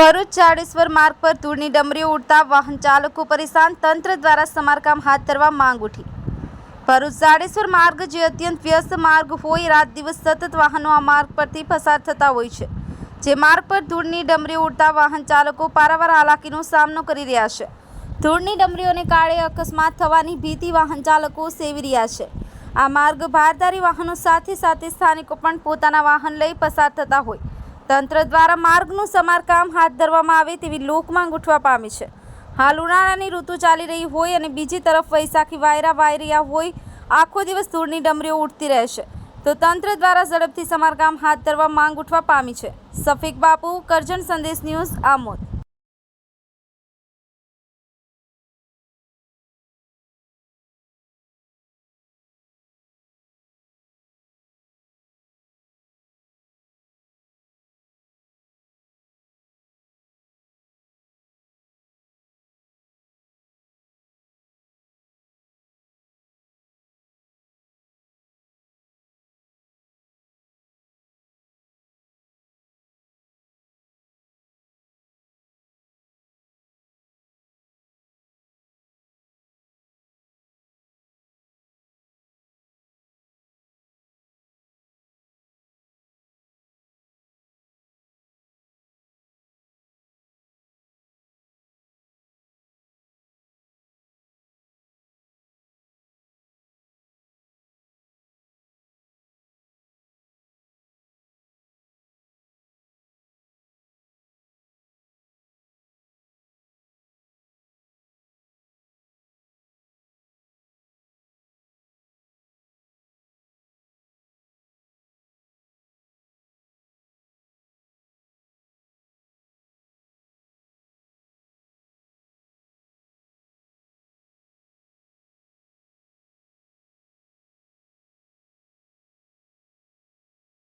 ભરૂચ ચાળેશ્વર માર્ગ પર ધૂળની ડમરીઓ ઉડતા વાહન ચાલકો પરેશાન. તંત્ર દ્વારા સમારકામ હાથ ધરવા માંગ ઉઠી. ભરૂચ ચાળેશ્વર માર્ગ જે અત્યંત વ્યસ્ત માર્ગ હોય, રાત દિવસ સતત વાહનો આ માર્ગ પરથી પસાર થતા હોય છે. જે માર્ગ પર ધૂળની ડમરીઓ ઉડતા વાહન ચાલકો પારાવાર હાલાકીનો સામનો કરી રહ્યા છે. ધૂળની ડમરીઓને કાળે અકસ્માત થવાની ભીતિ વાહન ચાલકો સેવી રહ્યા છે. આ માર્ગ ભારદારી વાહનો સાથે સાથે સ્થાનિકો પણ પોતાના વાહન લઈ પસાર થતા હોય. તંત્ર દ્વારા માર્ગનું સમારકામ હાથ ધરવામાં આવે તેવી લોકમાંગ ઉઠવા પામી છે. હાલ ઉનાળાની ઋતુ ચાલી રહી હોય અને બીજી તરફ વૈશાખી વાયરા વાયરિયા હોય, આખો દિવસ ધૂળની ડમરીઓ ઉડતી રહેશે તો તંત્ર દ્વારા ઝડપથી સમારકામ હાથ ધરવા માંગ ઉઠવા પામી છે. સફીક બાપુ, કરજણ સંદેશ ન્યૂઝ આમોદ.